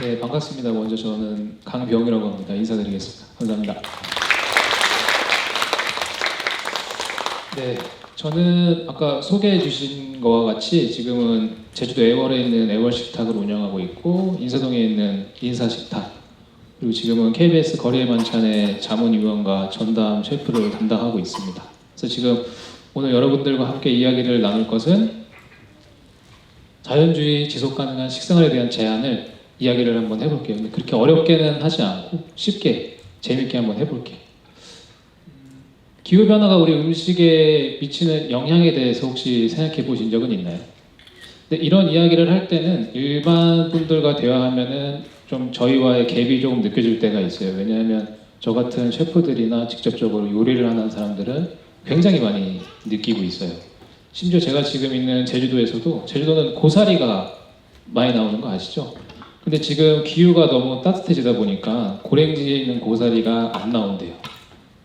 네, 반갑습니다. 먼저 저는 강병이라고 합니다. 인사드리겠습니다. 감사합니다. 네, 저는 아까 소개해 주신 것과 같이 지금은 제주도 애월에 있는 애월 식탁을 운영하고 있고 인사동에 있는 인사 식탁 그리고 지금은 KBS 거리의 만찬의 자문위원과 전담 셰프를 담당하고 있습니다. 그래서 지금 오늘 여러분들과 함께 이야기를 나눌 것은 자연주의 지속 가능한 식생활에 대한 제안을 이야기를 한번 해볼게요. 그렇게 어렵게는 하지 않고 쉽게 재밌게 한번 해볼게요. 기후 변화가 우리 음식에 미치는 영향에 대해서 혹시 생각해 보신 적은 있나요? 근데 이런 이야기를 할 때는 일반 분들과 대화하면은 좀 저희와의 갭이 조금 느껴질 때가 있어요. 왜냐하면 저 같은 셰프들이나 직접적으로 요리를 하는 사람들은 굉장히 많이 느끼고 있어요. 심지어 제가 지금 있는 제주도에서도 제주도는 고사리가 많이 나오는 거 아시죠? 근데 지금 기후가 너무 따뜻해지다 보니까 고랭지에 있는 고사리가 안 나온대요.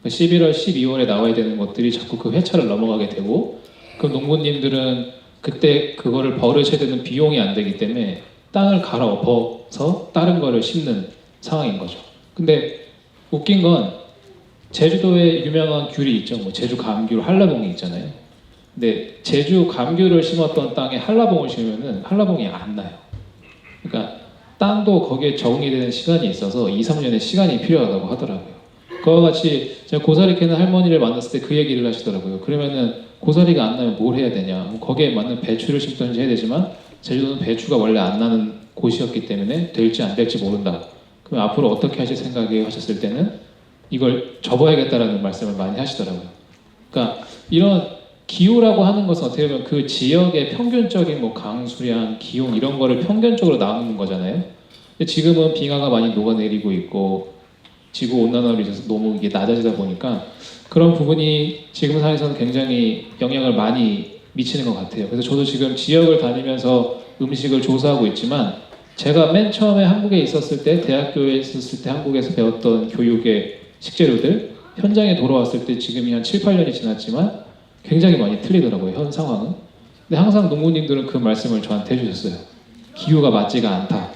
11월, 12월에 나와야 되는 것들이 자꾸 그 회차를 넘어가게 되고 그럼 농부님들은 그때 그거를 버릇해야 되는 비용이 안 되기 때문에 땅을 갈아엎어서 다른 거를 심는 상황인 거죠. 근데 웃긴 건 제주도에 유명한 귤이 있죠. 뭐 제주 감귤, 한라봉이 있잖아요. 근데 제주 감귤을 심었던 땅에 한라봉을 심으면은 한라봉이 안 나요. 그러니까 땅도 거기에 적응이 되는 시간이 있어서 2, 3년의 시간이 필요하다고 하더라고요. 그와 같이 제가 고사리 캐는 할머니를 만났을 때 그 얘기를 하시더라고요. 그러면은 고사리가 안 나면 뭘 해야 되냐? 뭐 거기에 맞는 배추를 심든지 해야 되지만 제주도는 배추가 원래 안 나는 곳이었기 때문에 될지 안 될지 모른다. 그럼 앞으로 어떻게 하실 생각이에요? 하셨을 때는 이걸 접어야겠다라는 말씀을 많이 하시더라고요. 그러니까 이런 기후라고 하는 것은 어떻게 보면 그 지역의 평균적인 뭐 강수량, 기온 이런 거를 평균적으로 나누는 거잖아요. 근데 지금은 빙하가 많이 녹아내리고 있고 지구 온난화로 인해서 너무 이게 낮아지다 보니까 그런 부분이 지금 상황에서는 굉장히 영향을 많이 미치는 것 같아요. 그래서 저도 지금 지역을 다니면서 음식을 조사하고 있지만 제가 맨 처음에 한국에 있었을 때 대학교에 있었을 때 한국에서 배웠던 교육의 식재료들 현장에 돌아왔을 때 지금이 한 7, 8년이 지났지만 굉장히 많이 틀리더라고요. 현 상황은. 근데 항상 농부님들은 그 말씀을 저한테 해주셨어요. 기후가 맞지가 않다.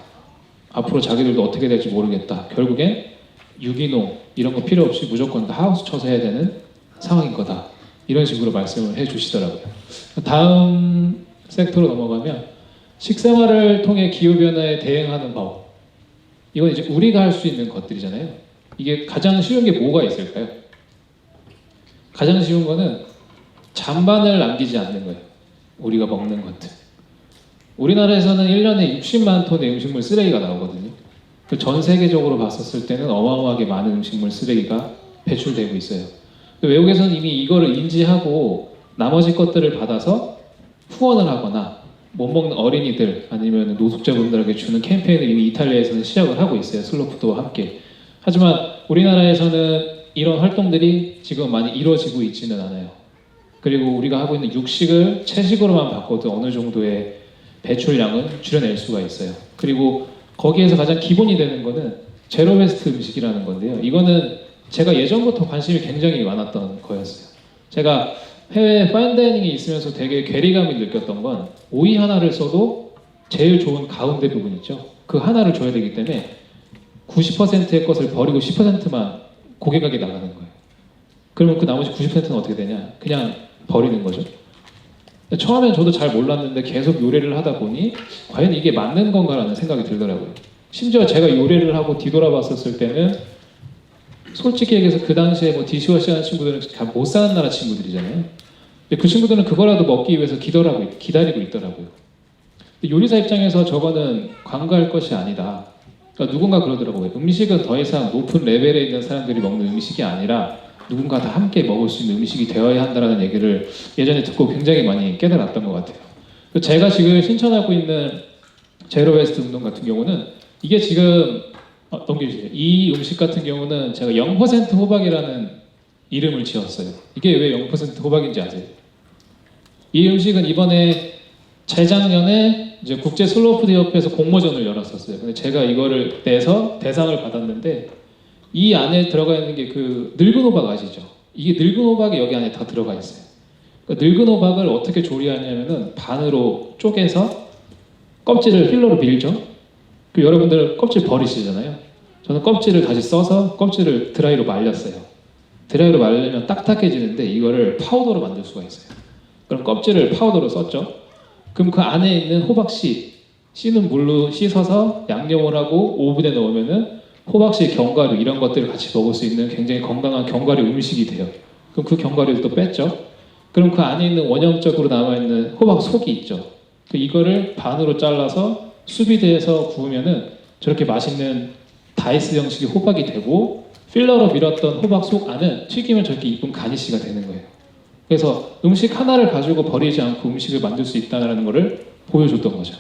앞으로 자기들도 어떻게 될지 모르겠다. 결국엔 유기농 이런 거 필요 없이 무조건 다 하우스 쳐서 해야 되는 상황인 거다. 이런 식으로 말씀을 해주시더라고요. 다음 섹터로 넘어가면 식생활을 통해 기후 변화에 대응하는 법. 이건 이제 우리가 할 수 있는 것들이잖아요. 이게 가장 쉬운 게 뭐가 있을까요? 가장 쉬운 거는 잔반을 남기지 않는 거예요. 우리가 먹는 것들. 우리나라에서는 1년에 60만 톤의 음식물 쓰레기가 나오거든요. 그전 세계적으로 봤었을 때는 어마어마하게 많은 음식물 쓰레기가 배출되고 있어요. 외국에서는 이미 이거를 인지하고 나머지 것들을 받아서 후원을 하거나 못 먹는 어린이들 아니면 노숙자분들에게 주는 캠페인을 이미 이탈리아에서는 시작을 하고 있어요. 슬로푸드와 함께. 하지만 우리나라에서는 이런 활동들이 지금 많이 이루어지고 있지는 않아요. 그리고 우리가 하고 있는 육식을 채식으로만 바꿔도 어느 정도의 배출량은 줄여낼 수가 있어요. 그리고 거기에서 가장 기본이 되는 거는 제로 웨스트 음식이라는 건데요. 이거는 제가 예전부터 관심이 굉장히 많았던 거였어요. 제가 해외 파인다이닝에 있으면서 되게 괴리감이 느꼈던 건 오이 하나를 써도 제일 좋은 가운데 부분 있죠. 그 하나를 줘야 되기 때문에 90%의 것을 버리고 10%만 고객에게 나가는 거예요. 그러면 그 나머지 90%는 어떻게 되냐? 그냥 버리는 거죠. 처음엔 저도 잘 몰랐는데 계속 요리를 하다 보니 과연 이게 맞는 건가라는 생각이 들더라고요. 심지어 제가 요리를 하고 뒤돌아봤었을 때는 솔직히 얘기해서 그 당시에 뭐 디시워시 하는 친구들은 다못 사는 나라 친구들이잖아요. 근데 그 친구들은 그거라도 먹기 위해서 기다리고, 기다리고 있더라고요. 요리사 입장에서 저거는 광고할 것이 아니다. 그러니까 누군가 그러더라고요. 음식은 더 이상 높은 레벨에 있는 사람들이 먹는 음식이 아니라 누군가 다 함께 먹을 수 있는 음식이 되어야 한다는 얘기를 예전에 듣고 굉장히 많이 깨달았던 것 같아요. 제가 지금 신청하고 있는 제로 웨스트 운동 같은 경우는 이게 지금 어, 넘겨주세요. 이 음식 같은 경우는 제가 0% 호박이라는 이름을 지었어요. 이게 왜 0% 호박인지 아세요? 이 음식은 이번에 재작년에 이제 국제 슬로푸드 협회에서 공모전을 열었었어요. 근데 제가 이거를 내서 대상을 받았는데 이 안에 들어가 있는 게 그 늙은 호박 아시죠? 이게 늙은 호박이 여기 안에 다 들어가 있어요. 그 늙은 호박을 어떻게 조리하냐면은 반으로 쪼개서 껍질을 필러로 밀죠. 그 여러분들 껍질 버리시잖아요. 저는 껍질을 다시 써서 껍질을 드라이로 말렸어요. 드라이로 말리면 딱딱해지는데 이거를 파우더로 만들 수가 있어요. 그럼 껍질을 파우더로 썼죠. 그럼 그 안에 있는 호박씨 씨는 물로 씻어서 양념을 하고 오븐에 넣으면은 호박씨 견과류 이런 것들을 같이 먹을 수 있는 굉장히 건강한 견과류 음식이 돼요. 그럼 그 견과류를 또 뺐죠. 그럼 그 안에 있는 원형적으로 남아 있는 호박 속이 있죠. 그 이거를 반으로 잘라서 수비대에서 구우면은 저렇게 맛있는 다이스 형식의 호박이 되고 필러로 밀었던 호박 속 안은 튀기면 저렇게 이쁜 가니쉬가 되는 거예요. 그래서 음식 하나를 가지고 버리지 않고 음식을 만들 수 있다는 것을 보여줬던 거죠.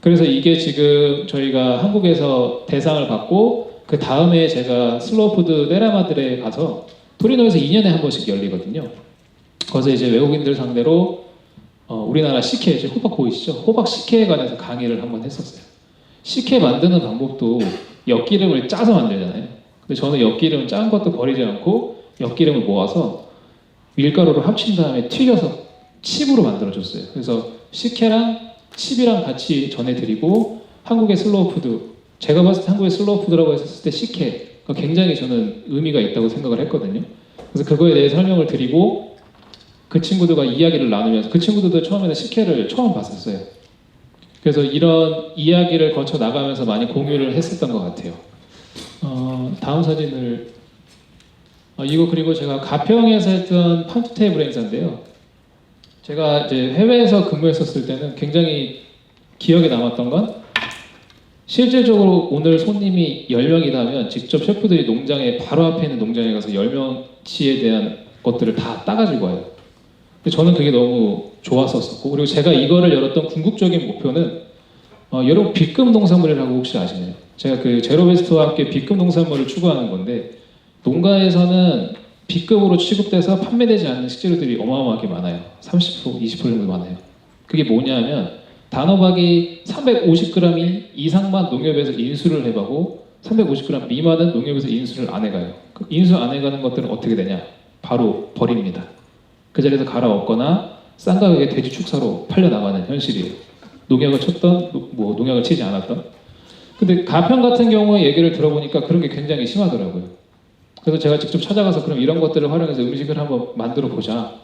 그래서 이게 지금 저희가 한국에서 대상을 받고 그 다음에 제가 슬로우푸드 네라마들에 가서 토리노에서 2년에 한 번씩 열리거든요. 거기서 이제 외국인들 상대로 어, 우리나라 식혜 이제 호박 보이시죠? 호박 식혜에 관해서 강의를 한번 했었어요. 식혜 만드는 방법도 엿기름을 짜서 만들잖아요. 근데 저는 엿기름 짠 것도 버리지 않고 엿기름을 모아서 밀가루를 합친 다음에 튀겨서 칩으로 만들어줬어요. 그래서 식혜랑 칩이랑 같이 전해드리고 한국의 슬로우 푸드 제가 봤을 때 한국의 슬로우 푸드라고 했을 때 식혜가 굉장히 저는 의미가 있다고 생각을 했거든요. 그래서 그거에 대해 설명을 드리고 그 친구들과 이야기를 나누면서 그 친구들도 처음에는 식혜를 처음 봤었어요. 그래서 이런 이야기를 거쳐 나가면서 많이 공유를 했었던 것 같아요. 어, 다음 사진을 어, 이거 그리고 제가 가평에서 했던 판투 테이블 행사인데요. 제가 이제 해외에서 근무했었을 때는 굉장히 기억에 남았던 건 실질적으로 오늘 손님이 10명이라면 직접 셰프들이 농장에 바로 앞에 있는 농장에 가서 10명치에 대한 것들을 다 따가지고 와요. 저는 그게 너무 좋았었고 그리고 제가 이거를 열었던 궁극적인 목표는 어, 여러분 B급 농산물이라고 혹시 아시나요? 제가 그 제로베스트와 함께 B급 농산물을 추구하는 건데 농가에서는 B급으로 취급돼서 판매되지 않는 식재료들이 어마어마하게 많아요. 30% 20% 정도 많아요. 그게 뭐냐면 단호박이 350g이 이상만 농협에서 인수를 해가고 350g 미만은 농협에서 인수를 안 해가요. 그 인수 안 해가는 것들은 어떻게 되냐? 바로 버립니다. 그 자리에서 갈아엎거나 싼 가격에 돼지 축사로 팔려 나가는 현실이에요. 농약을 쳤던 뭐 농약을 치지 않았던. 근데 가평 같은 경우에 얘기를 들어보니까 그런 게 굉장히 심하더라고요. 그래서 제가 직접 찾아가서 그럼 이런 것들을 활용해서 음식을 한번 만들어 보자.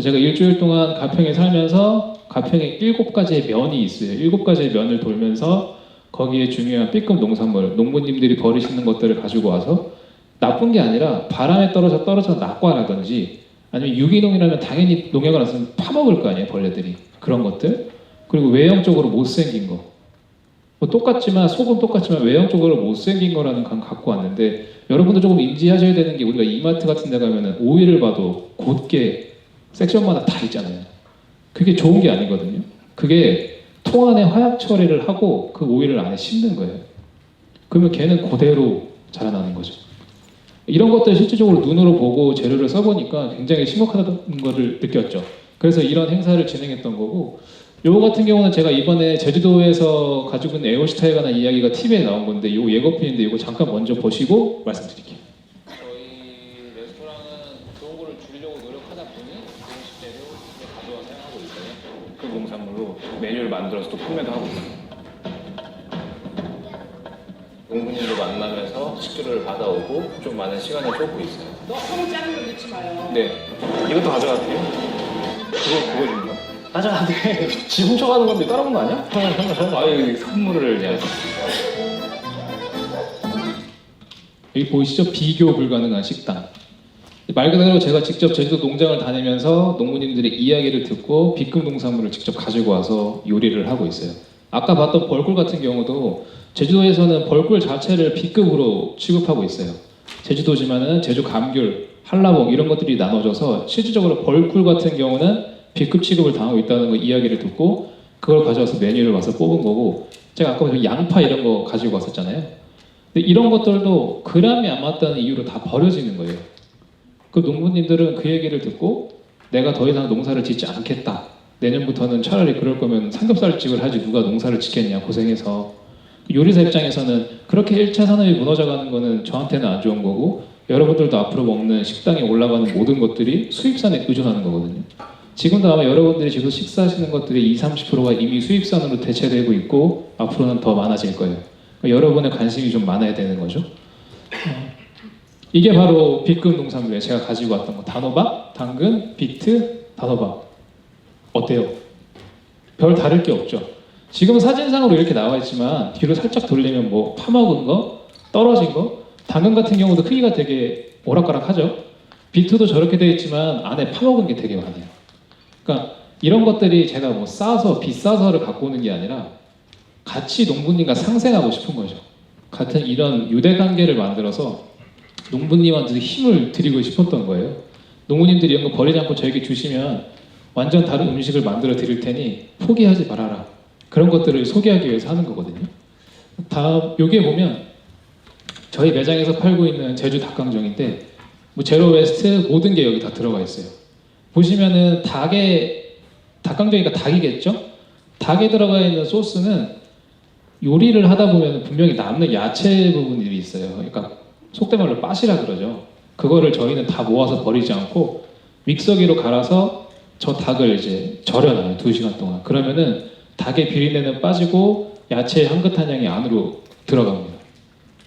제가 일주일 동안 가평에 살면서 가평에 일곱 가지의 면이 있어요. 일곱 가지의 면을 돌면서 거기에 중요한 B급 농산물, 농부님들이 버리시는 것들을 가지고 와서 나쁜 게 아니라 바람에 떨어져 떨어져 낙과라든지 아니면 유기농이라면 당연히 농약을 안 쓰면 파먹을 거 아니에요 벌레들이 그런 것들 그리고 외형적으로 못생긴 거 뭐 똑같지만 속은 똑같지만 외형적으로 못생긴 거라는 감 갖고 왔는데 여러분도 조금 인지하셔야 되는 게 우리가 이마트 같은 데 가면은 오이를 봐도 곧게 섹션마다 다 있잖아요. 그게 좋은 게 아니거든요. 그게 통 안에 화약 처리를 하고 그 오이를 안에 심는 거예요. 그러면 걔는 그대로 자라나는 거죠. 이런 것들 실질적으로 눈으로 보고 재료를 써보니까 굉장히 심각하다는 것을 느꼈죠. 그래서 이런 행사를 진행했던 거고 요거 같은 경우는 제가 이번에 제주도에서 가지고 있는 에어시타에 관한 이야기가 TV에 나온 건데 요 예고편인데 이거 잠깐 먼저 보시고 말씀드릴게요. 저희 레스토랑은 좋은 거를 주려고 노력하다 보니 좋은 식재료 가져와 사용하고 있어요. 그 농산물로 메뉴를 만들어서 또 판매도 하고 있어요. 농부님도 만나면서 식재료를 받아오고 좀 많은 시간을 쏟고 있어요. 너무 작은 거 넣지 마요. 네. 이것도 가져갈게요. 그거 그거 줍니다. 가져가 돼. 지 훔쳐가는 건데 따라온 거 아니야? 아유 선물을 내야 여기 보이시죠? 비교 불가능한 식당. 말 그대로 제가 직접 제주도 농장을 다니면서 농부님들의 이야기를 듣고 B급 농산물을 직접 가지고 와서 요리를 하고 있어요. 아까 봤던 벌꿀 같은 경우도 제주도에서는 벌꿀 자체를 B급으로 취급하고 있어요. 제주도지만은 제주 감귤, 한라봉 이런 것들이 나눠져서 실질적으로 벌꿀 같은 경우는 B급 취급을 당하고 있다는 거 이야기를 듣고 그걸 가져와서 메뉴를 와서 뽑은 거고 제가 아까 그 양파 이런 거 가지고 왔었잖아요. 근데 이런 것들도 그람이 안 맞다는 이유로 다 버려지는 거예요. 그 농부님들은 그 얘기를 듣고 내가 더 이상 농사를 짓지 않겠다. 내년부터는 차라리 그럴 거면 삼겹살집을 하지 누가 농사를 짓겠냐 고생해서 요리사 입장에서는 그렇게 1차 산업이 무너져가는 거는 저한테는 안 좋은 거고 여러분들도 앞으로 먹는 식당에 올라가는 모든 것들이 수입산에 의존하는 거거든요. 지금도 아마 여러분들이 집에서 식사하시는 것들이 20, 30%가 이미 수입산으로 대체되고 있고 앞으로는 더 많아질 거예요. 여러분의 관심이 좀 많아야 되는 거죠. 어, 이게 바로 B급 농산물이에요. 제가 가지고 왔던 거 단호박, 당근, 비트, 단호박 어때요? 별 다를 게 없죠. 지금 사진상으로 이렇게 나와 있지만 뒤로 살짝 돌리면 뭐 파먹은 거, 떨어진 거, 당근 같은 경우도 크기가 되게 오락가락하죠. 비트도 저렇게 되어 있지만 안에 파먹은 게 되게 많아요. 그러니까 이런 것들이 제가 뭐 싸서 비싸서를 갖고 오는 게 아니라 같이 농부님과 상생하고 싶은 거죠. 같은 이런 유대 관계를 만들어서 농부님한테 힘을 드리고 싶었던 거예요. 농부님들이 이런 거 버리지 않고 저에게 주시면 완전 다른 음식을 만들어 드릴 테니 포기하지 말아라. 그런 것들을 소개하기 위해서 하는 거거든요. 다음 여기에 보면 저희 매장에서 팔고 있는 제주 닭강정인데 뭐 제로 웨스트 모든 게 여기 다 들어가 있어요. 보시면은 닭에 닭강정이니까 닭이겠죠? 닭에 들어가 있는 소스는 요리를 하다 보면 분명히 남는 야채 부분들이 있어요. 그러니까 속된 말로 빠시라 그러죠. 그거를 저희는 다 모아서 버리지 않고 믹서기로 갈아서 저 닭을 이제 절여놔요. 두 시간 동안. 그러면은 닭의 비린내는 빠지고 야채의 향긋한 향이 안으로 들어갑니다.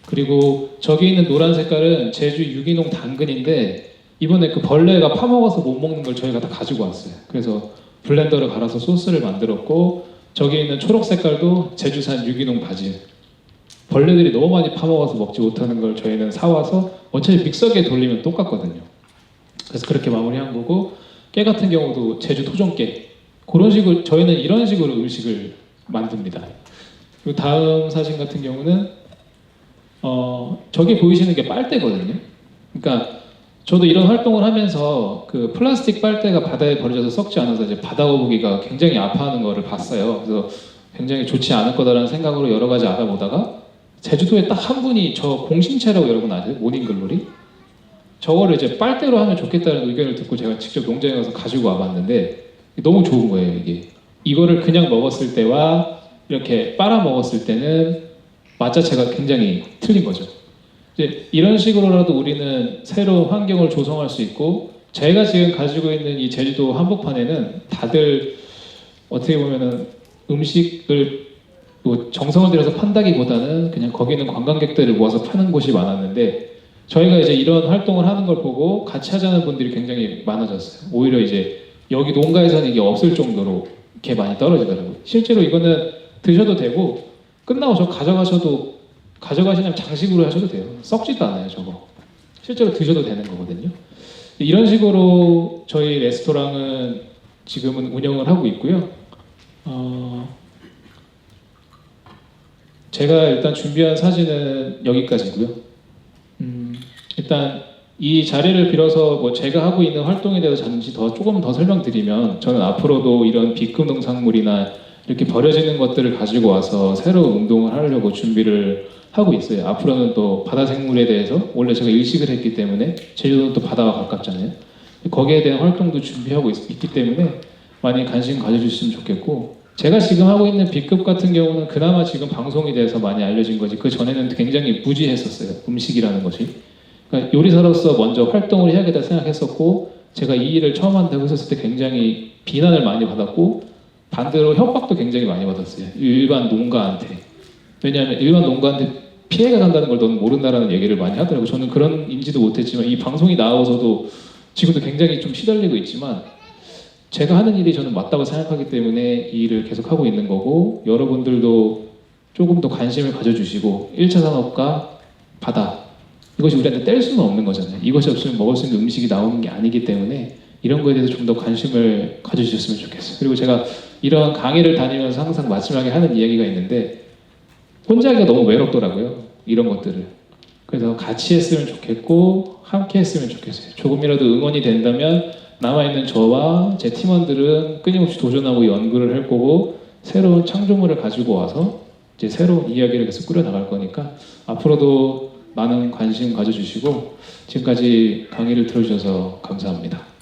그리고 저기 있는 노란 색깔은 제주 유기농 당근인데 이번에 그 벌레가 파먹어서 못 먹는 걸 저희가 다 가지고 왔어요. 그래서 블렌더를 갈아서 소스를 만들었고 저기 있는 초록 색깔도 제주산 유기농 바질. 벌레들이 너무 많이 파먹어서 먹지 못하는 걸 저희는 사와서 어차피 믹서기에 돌리면 똑같거든요. 그래서 그렇게 마무리한 거고 깨 같은 경우도 제주 토종깨 그런 식으로 저희는 이런 식으로 음식을 만듭니다. 그리고 다음 사진 같은 경우는 어 저기 보이시는 게 빨대거든요. 그러니까 저도 이런 활동을 하면서 그 플라스틱 빨대가 바다에 버려져서 썩지 않아서 이제 바다 거북이가 굉장히 아파하는 거를 봤어요. 그래서 굉장히 좋지 않을 거다라는 생각으로 여러 가지 알아보다가 제주도에 딱 한 분이 저 공심채라고 여러분 아세요? 모닝글로리? 저거를 이제 빨대로 하면 좋겠다는 의견을 듣고 제가 직접 농장에 가서 가지고 와봤는데 너무 좋은 거예요 이게. 이거를 그냥 먹었을 때와 이렇게 빨아 먹었을 때는 맛 자체가 굉장히 틀린 거죠. 이제 이런 식으로라도 우리는 새로운 환경을 조성할 수 있고 제가 지금 가지고 있는 이 제주도 한복판에는 다들 어떻게 보면은 음식을 뭐 정성을 들여서 판다기보다는 그냥 거기 있는 관광객들을 모아서 파는 곳이 많았는데 저희가 이제 이런 활동을 하는 걸 보고 같이 하자는 분들이 굉장히 많아졌어요. 오히려 이제 여기 농가에서는 이게 없을 정도로 이렇게 많이 떨어지더라고요. 실제로 이거는 드셔도 되고 끝나고 저 가져가셔도 가져가시면 장식으로 하셔도 돼요. 썩지도 않아요, 저거. 실제로 드셔도 되는 거거든요. 이런 식으로 저희 레스토랑은 지금은 운영을 하고 있고요. 어, 제가 일단 준비한 사진은 여기까지고요. 음, 일단 이 자리를 빌어서 뭐 제가 하고 있는 활동에 대해서 잠시 더 조금 더 설명드리면 저는 앞으로도 이런 B급 농산물이나 이렇게 버려지는 것들을 가지고 와서 새로운 운동을 하려고 준비를 하고 있어요. 앞으로는 또 바다 생물에 대해서 원래 제가 일식을 했기 때문에 제주도는 또 바다와 가깝잖아요. 거기에 대한 활동도 준비하고 있, 있기 때문에 많이 관심 가져주시면 좋겠고 제가 지금 하고 있는 B급 같은 경우는 그나마 지금 방송이 돼서 많이 알려진 거지 그 전에는 굉장히 무지했었어요. 음식이라는 것이. 그러니까 요리사로서 먼저 활동을 해야겠다 생각했었고 제가 이 일을 처음 한다고 했었을 때 굉장히 비난을 많이 받았고 반대로 협박도 굉장히 많이 받았어요. 일반 농가한테. 왜냐하면 일반 농가한테 피해가 간다는 걸 너는 모른다라는 얘기를 많이 하더라고요. 저는 그런 인지도 못했지만 이 방송이 나와서도 지금도 굉장히 좀 시달리고 있지만 제가 하는 일이 저는 맞다고 생각하기 때문에 이 일을 계속 하고 있는 거고 여러분들도 조금 더 관심을 가져주시고 1차 산업과 바다 이것이 우리한테 뗄 수는 없는 거잖아요. 이것이 없으면 먹을 수 있는 음식이 나오는 게 아니기 때문에 이런 거에 대해서 좀 더 관심을 가져주셨으면 좋겠어요. 그리고 제가 이런 강의를 다니면서 항상 마지막에 하는 이야기가 있는데 혼자 하기가 너무 외롭더라고요. 이런 것들을. 그래서 같이 했으면 좋겠고 함께 했으면 좋겠어요. 조금이라도 응원이 된다면 남아있는 저와 제 팀원들은 끊임없이 도전하고 연구를 할 거고 새로운 창조물을 가지고 와서 이제 새로운 이야기를 계속 꾸려 나갈 거니까 앞으로도 많은 관심 가져주시고 지금까지 강의를 들어주셔서 감사합니다.